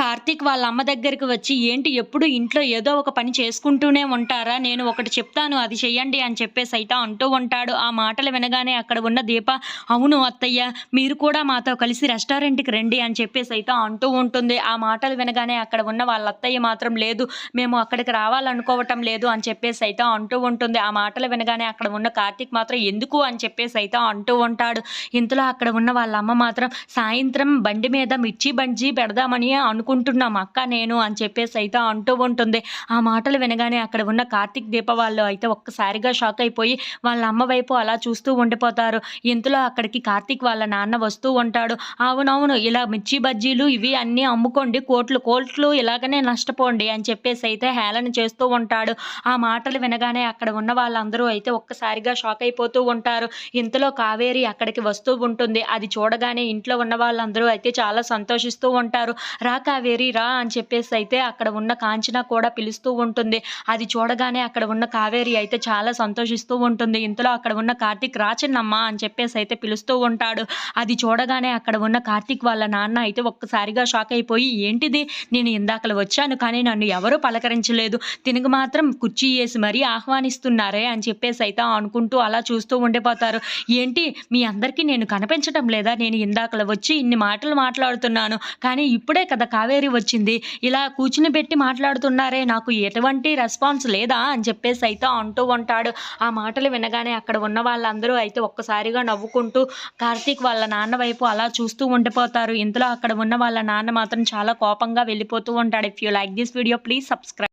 కార్తీక్ వాళ్ళ అమ్మ దగ్గరికి వచ్చి ఏంటి ఎప్పుడు ఇంట్లో ఏదో ఒక పని చేసుకుంటూనే ఉంటారా? నేను ఒకటి చెప్తాను అది చెయ్యండి అని చెప్పేసి అయితే అంటూ ఉంటాడు. ఆ మాటలు వినగానే అక్కడ ఉన్న దీప అవును అత్తయ్య మీరు కూడా మాతో కలిసి రెస్టారెంట్కి రండి అని చెప్పేసి అయితే అంటూ ఉంటుంది. ఆ మాటలు వినగానే అక్కడ ఉన్న వాళ్ళ అత్తయ్య మాత్రం లేదు మేము అక్కడికి రావాలనుకోవటం లేదు అని చెప్పేసి అయితే అంటూ ఉంటుంది. ఆ మాటలు వినగానే అక్కడ ఉన్న కార్తీక్ మాత్రం ఎందుకు? అని చెప్పేసి అయితే అంటూ ఉంటాడు. ఇంతలో అక్కడ ఉన్న వాళ్ళ అమ్మ మాత్రం సాయంత్రం బండి మీద మిర్చి బంజీ పెడదామని అనుకుంటున్నాం అక్క నేను అని చెప్పేసి అయితే అంటూ ఉంటుంది. ఆ మాటలు వినగానే అక్కడ ఉన్న కార్తీక్ దీప వాళ్ళు అయితే ఒక్కసారిగా షాక్ అయిపోయి వాళ్ళ అమ్మ వైపు అలా చూస్తూ ఉండిపోతారు. ఇంతలో అక్కడికి కార్తీక్ వాళ్ళ నాన్న వస్తూ ఉంటాడు. అవునవును ఇలా మిర్చి బజ్జీలు ఇవి అన్నీ అమ్ముకోండి. కోట్లు కోట్లు ఇలాగనే నష్టపోండి అని చెప్పేసి అయితే హేళన చేస్తూ ఉంటాడు. ఆ మాటలు వినగానే అక్కడ ఉన్న వాళ్ళందరూ అయితే ఒక్కసారిగా షాక్ అయిపోతూ ఉంటారు. ఇంతలో కావేరి అక్కడికి వస్తూ ఉంటుంది. అది చూడగానే ఇంట్లో ఉన్న వాళ్ళందరూ అయితే చాలా సంతోషిస్తూ ఉంటారు. రా కావేరి రా అని చెప్పేసి అయితే అక్కడ ఉన్న కాంచన కూడా పిలుస్తూ ఉంటుంది. అది చూడగానే అక్కడ ఉన్న కావేరి అయితే చాలా సంతోషిస్తూ ఉంటుంది. ఇంతలో అక్కడ ఉన్న కార్తీక్ రాచన్నమ్మ అని చెప్పేసి అయితే పిలుస్తూ ఉంటాడు. అది చూడగానే అక్కడ ఉన్న కార్తీక్ వాళ్ళ నాన్న అయితే ఒక్కసారిగా షాక్ అయిపోయి ఏంటిది? నేను ఇందాకలు వచ్చాను కానీ నన్ను ఎవరూ పలకరించలేదు. తినకు మాత్రం కుర్చీ వేసి మరీ ఆహ్వానిస్తున్నారే అని చెప్పేసి అయితే అనుకుంటూ అలా చూస్తూ ఉండిపోతారు. ఏంటి? మీ అందరికీ నేను కనిపించటం లేదా? నేను ఇందాకలు వచ్చి ఇన్ని మాటలు మాట్లాడుతున్నాను. కానీ ఇప్పుడే కదా కావేరి వచ్చింది. ఇలా కూర్చుని పెట్టి మాట్లాడుతున్నారే నాకు ఎటువంటి రెస్పాన్స్ లేదా అని చెప్పేసి అయితే అంటూ ఉంటాడు. ఆ మాటలు వినగానే అక్కడ ఉన్న వాళ్ళందరూ అయితే ఒక్కసారిగా నవ్వుకుంటూ కార్తీక్ వాళ్ళ నాన్న వైపు అలా చూస్తూ ఉండిపోతారు. ఇంతలో అక్కడ ఉన్న వాళ్ళ నాన్న మాత్రం చాలా కోపంగా వెళ్ళిపోతూ ఉంటాడు. If you like this video please subscribe